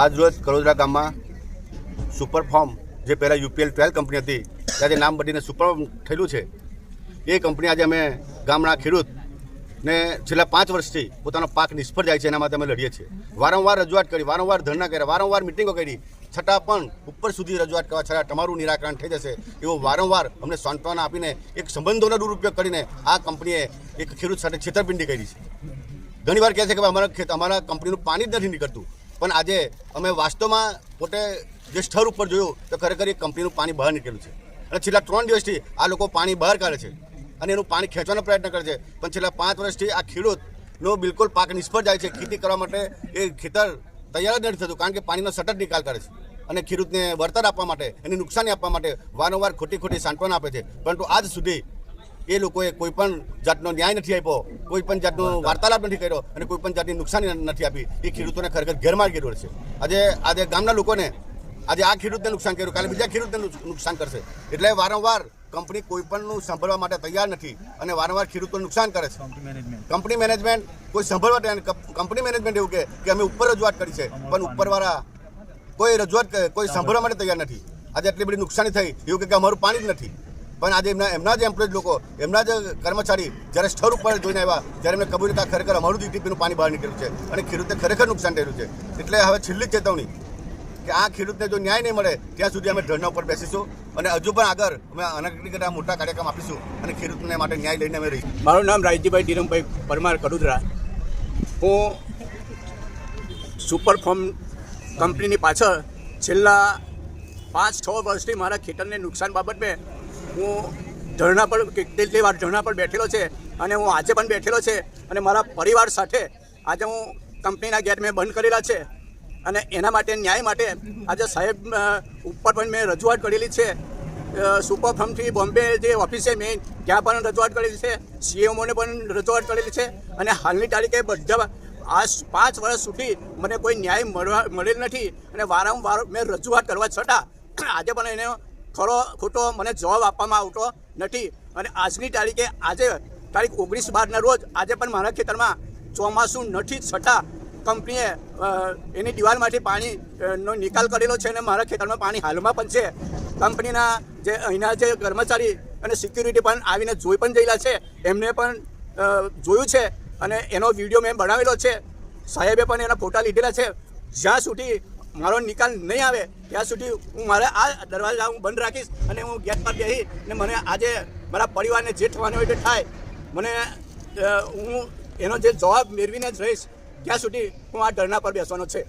આજ રોજ કડોદરા ગામમાં સુપર ફોર્મ જે પહેલાં યુપીએલ ટ્વેલ્વ કંપની હતી ત્યાંથી નામ બદલીને સુપર થયેલું છે. એ કંપની આજે અમે ગામના ખેડૂત ને છેલ્લા પાંચ વર્ષથી પોતાનો પાક નિષ્ફળ જાય છે, એના માટે અમે લડીએ છીએ. વારંવાર રજૂઆત કરી, વારંવાર ધરણા કર્યા, વારંવાર મિટિંગો કરી, છતાં પણ ઉપર સુધી રજૂઆત કરવા છતાં તમારું નિરાકરણ થઈ જશે, એવો વારંવાર અમને સાંત્વના આપીને એક સંબંધોનો દુરુપયોગ કરીને આ કંપનીએ એક ખેડૂત સાથે છેતરપિંડી કરી છે. ઘણી વાર કહે છે કે અમારા અમારા કંપનીનું પાણી જ નથી નીકળતું. પણ આજે અમે વાસ્તવમાં પોતે જે સ્થળ ઉપર જોયું તો ખરેખર એ કંપનીનું પાણી બહાર નીકળ્યું છે. અને છેલ્લા ત્રણ દિવસથી આ લોકો પાણી બહાર કાઢે છે અને એનું પાણી ખેંચવાનો પ્રયત્ન કરે છે. પણ છેલ્લા પાંચ વર્ષથી આ ખેડૂતનો બિલકુલ પાક નિષ્ફળ જાય છે. ખેતી કરવા માટે એ ખેતર તૈયાર જ નથી થતું કારણ કે પાણીનો સતત નિકાલ કરે છે. અને ખેડૂતને વળતર આપવા માટે, એની નુકસાની આપવા માટે વારંવાર ખોટી ખોટી સાંત્વના આપે છે. પરંતુ આજ સુધી એ લોકોએ કોઈ પણ જાતનો ન્યાય નથી આપ્યો કોઈ પણ જાતનો વાર્તાલાપ નથી કર્યો અને કોઈ પણ જાતની નુકસાની નથી આપી. એ ખેડૂતોને ખરેખર ગેરમાર્ગે દોરે છે. આજે આજે ગામના લોકોને આજે આ ખેડૂતને નુકસાન કર્યું કાલે બીજા ખેડૂતને નુકસાન કરશે. એટલે વારંવાર કંપની કોઈ પણનું સાંભળવા માટે તૈયાર નથી અને વારંવાર ખેડૂતોને નુકસાન કરે છે. કંપની મેનેજમેન્ટ કોઈ સાંભળવા તૈયાર કંપની મેનેજમેન્ટ એવું કે અમે ઉપર રજૂઆત કરી છે પણ ઉપરવાળા કોઈ રજૂઆત કોઈ સાંભળવા માટે તૈયાર નથી. આજે એટલી બધી નુકસાની થઈ એવું કે અમારું પાણી જ નથી. પણ આજે એમના એમના જ એમ્પ્લોય લોકો, એમના જ કર્મચારી જ્યારે સ્થળ ઉપર જોઈને આવ્યા ત્યારે એમને કબૂલ કે ખરેખર અમારું જીટીપીનું ઈટીપીનું પાણી બહાર નીકળ્યું છે અને ખેડૂતને ખરેખર નુકસાન થયેલું છે. એટલે હવે છેલ્લી ચેતવણી કે આ ખેડૂતને જો ન્યાય નહીં મળે, ત્યાં સુધી અમે ધરના ઉપર બેસીશું અને હજુ પણ આગળ અમે અનેક કરતા મોટા કાર્યક્રમ આપીશું અને ખેડૂતને માટે ન્યાય લઈને અમે રહીશું. મારું નામ રાયજીભાઈ ધીરમભાઈ પરમાર કડુદરા. હું સુપર ફોર્મ કંપનીની પાછળ છેલ્લા પાંચ છ વર્ષથી મારા ખેતરને નુકસાન બાબતે હું ધરણા પર કેટલી વાર ધરણા પર બેઠેલો છે અને હું આજે પણ બેઠેલો છે અને મારા પરિવાર સાથે આજે હું કંપનીના ગેટ મેં બંધ કરેલા છે અને એના માટે ન્યાય માટે આજે સાહેબ ઉપર પણ મેં રજૂઆત કરેલી છે. સુપર ફ્રમથી બોમ્બે જે ઓફિસે મેં ત્યાં પણ રજૂઆત કરેલી છે. સીએમઓને પણ રજૂઆત કરેલી છે અને હાલની તારીખે બધા આ પાંચ વર્ષ સુધી મને કોઈ ન્યાય મળવા, મળેલ નથી અને વારંવાર મેં રજૂઆત કરવા છતાં આજે પણ એને ખરો, ખોટો મને જવાબ આપવામાં આવતો નથી. અને આજની તારીખે, આજે તારીખ ઓગણીસ બારના રોજ, આજે પણ મારા ખેતરમાં ચોમાસું નથી છતાં કંપનીએ એની દિવાલમાંથી પાણીનો નિકાલ કરેલો છે અને મારા ખેતરમાં પાણી હાલમાં પણ છે. કંપનીના જે, અહીંના જે કર્મચારી અને સિક્યુરિટી પણ આવીને જોઈ પણ ગયેલા છે. એમને પણ જોયું છે અને એનો વીડિયો મેં બનાવેલો છે. સાહેબે પણ એના ફોટા લીધેલા છે. જ્યાં સુધી મારો નિકાલ નહીં આવે, ત્યાં સુધી હું મારે આ દરવાજા હું બંધ રાખીશ અને હું ગેટ પર બેસી ને મને આજે મારા પરિવારને જે થવાનું હોય તે થાય. મને હું એનો જે જવાબ મેળવીને જ રહીશ, ત્યાં સુધી હું આ ધરણા પર બેસવાનો છે.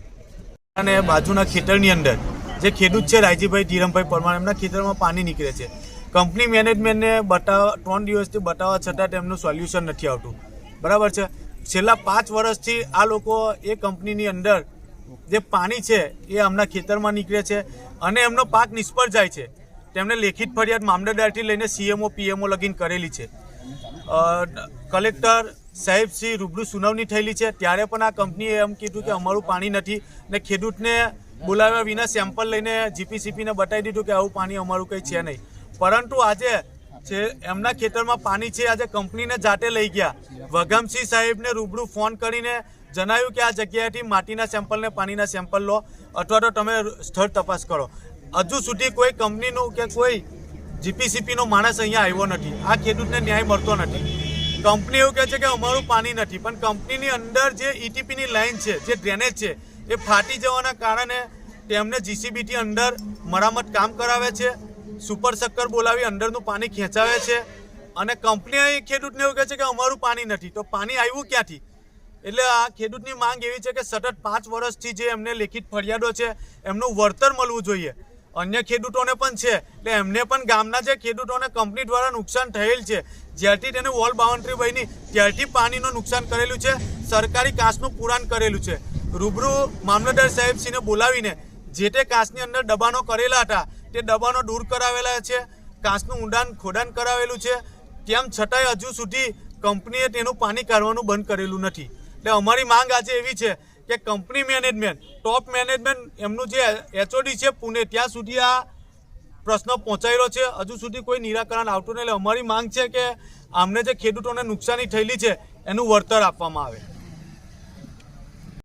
અને બાજુના ખેતરની અંદર, જે ખેડૂત છે રાયજીભાઈ ધીરમભાઈ પરમાર, એમના ખેતરમાં પાણી નીકળે છે. કંપની મેનેજમેન્ટને બતાવવા ત્રણ દિવસથી બતાવવા છતાં તેમનું સોલ્યુશન નથી આવતું. બરાબર છે? છેલ્લા પાંચ વર્ષથી આ લોકો એ કંપનીની અંદર જે પાણી છે એ આમના ખેતરમાં નીકળે છે અને એમનો પાક નિષ્ફળ જાય છે. તેમણે લેખિત ફરિયાદ મામલતદારથી લઈને સીએમઓ પીએમઓ લગીન કરેલી છે. કલેક્ટર સાહેબ શ્રી રૂબરૂ સુનાવણી થયેલી છે. ત્યારે પણ આ કંપનીએ એમ કીધું કે અમારું પાણી નથી ને ખેડૂતને બોલાવ્યા વિના સેમ્પલ લઈને જીપીસીપીને બતાવી દીધું કે આવું પાણી અમારું કંઈ છે નહીં. પરંતુ આજે છે એમના ખેતરમાં પાણી છે, આજે કંપનીને જાતે લઈ ગયા. વઘમસિંહ સાહેબને રૂબરૂ ફોન કરીને જણાવ્યું કે આ જગ્યાએથી માટીના સેમ્પલ ને પાણીના સેમ્પલ લો અથવા તો તમે સ્થળ તપાસ કરો. હજુ સુધી કોઈ કંપનીનું કે કોઈ જીપીસીપીનો માણસ અહીંયા આવ્યો નથી. આ ખેડૂતને ન્યાય મળતો નથી. કંપની એવું કહે છે કે અમારું પાણી નથી, પણ કંપનીની અંદર જે ઈટીપીની લાઇન છે, જે ડ્રેનેજ છે, એ ફાટી જવાના કારણે તેમને જીસીબીથી અંદર મરામત કામ કરાવે છે, સુપર શક્કર બોલાવી અંદરનું પાણી ખેંચાવે છે અને કંપની ખેડૂતને એવું કહે છે કે અમારું પાણી નથી. તો પાણી આવ્યું ક્યાંથી? એટલે આ ખેડૂતની માંગ એવી છે કે સતત પાંચ વર્ષથી જે એમને લેખિત ફરિયાદો છે, એમનું વળતર મળવું જોઈએ. અન્ય ખેડૂતોને પણ છે. એટલે એમને પણ ગામના જે ખેડૂતોને કંપની દ્વારા નુકસાન થયેલ છે, જ્યારથી તેને વોલ બાઉન્ડ્રી બની, ત્યારથી પાણીનું નુકસાન કરેલું છે, સરકારી કાસનું પુરાણ કરેલું છે. રૂબરૂ મામલતદાર સાહેબશ્રીને બોલાવીને જે તે કાસની અંદર દબાણો કરેલા હતા, તે દબાણો દૂર કરાવેલા છે કાસનું ઊંડાણ ખોડાણ કરાવેલું છે. તેમ છતાંય હજુ સુધી કંપનીએ તેનું પાણી કાઢવાનું બંધ કરેલું નથી. એટલે અમારી માંગ આજે એવી છે કે કંપની મેનેજમેન્ટ, ટોપ મેનેજમેન્ટ એમનું જે એચઓડી છે પુણે, ત્યાં સુધી આ પ્રશ્ન પહોંચાયેલો છે. હજુ સુધી કોઈ નિરાકરણ આવતું નહીં. એટલે અમારી માંગ છે કે આમને જે ખેડૂતોને નુકસાની થયેલી છે, એનું વળતર આપવામાં આવે.